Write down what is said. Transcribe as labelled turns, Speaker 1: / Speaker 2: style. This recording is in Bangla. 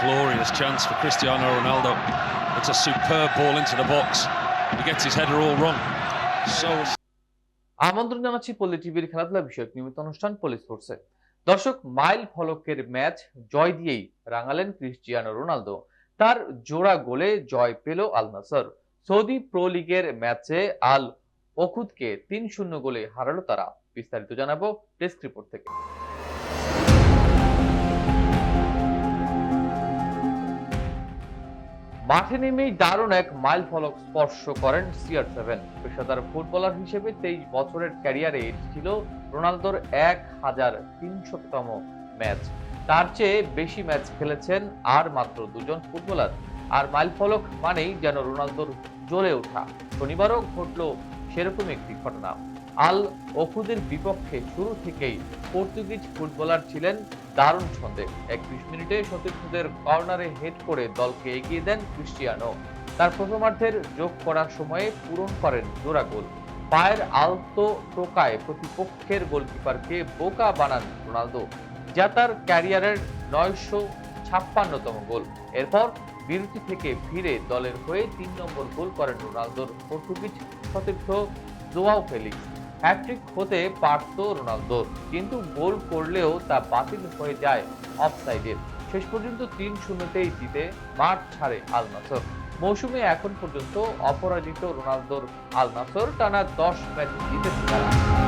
Speaker 1: glorious chance for Cristiano Ronaldo. It's a superb ball into the box. He gets his header all wrong. So
Speaker 2: আমন্ত্রণ জানাচ্ছি পল্লী টিভির খেলাধুলা বিষয়ক নিয়মিত অনুষ্ঠান পল্লী স্পোর্টসে দর্শক, মাইল ফলকের ম্যাচ জয় দিয়েই রাঙালেন ক্রিস্টিয়ানো রোনালদো তার জোড়া গোলে জয় পেল আল নাসর সৌদি প্রো লিগের ম্যাচে আল ওকুদকে তিন শূন্য গোলে হারালো তারা বিস্তারিত জানাব ডেস্ক রিপোর্ট থেকে মাঠে নেমেই দারুণ এক মাইল ফলক স্পর্শ করেন সিআর সেভেন পেশাদার ফুটবলার হিসেবে তেইশ বছরের ক্যারিয়ারে এটি ছিল রোনালদোর এক হাজার তিনশোতম ম্যাচ। তার চেয়ে বেশি ম্যাচ খেলেছেন আর মাত্র দুজন ফুটবলার। আর মাইল ফলক মানেই যেন রোনালদোর জ্বলে ওঠা। শনিবারও ঘটল সেরকম একটি ঘটনা। আল ওকুদের বিপক্ষে শুরু থেকেই পর্তুগিজ ফুটবলার ছিলেন দারুণ ছন্দে। একত্রিশ মিনিটে সতীর্থদের কর্নারে হেড করে দলকে এগিয়ে দেন ক্রিস্টিয়ানো তার প্রথমার্ধের যোগ করার সময়ে পূরণ করেন জোড়া গোল পায়ের আলতো টোকায় প্রতিপক্ষের গোলকিপারকে বোকা বানান রোনালদো, যা তার ক্যারিয়ারের নয়শো ছাপ্পান্নতম গোল। এরপর বিরতি থেকে ফিরে দলের হয়ে তিন নম্বর গোল করেন রোনালদোর পর্তুগিজ সতীর্থ জোয়াও ফেলিক্স। হ্যাট্রিক হতে পারত রোনালদোর কিন্তু গোল করলেও তা বাতিল হয়ে যায় অফসাইডের। শেষ পর্যন্ত তিন শূন্যতেই জিতে মাঠ ছাড়ে আল নাসর। মৌসুমে এখন পর্যন্ত অপরাজিত রোনালদোর আল নাসর টানা দশ ম্যাচ জিতেছে তারা।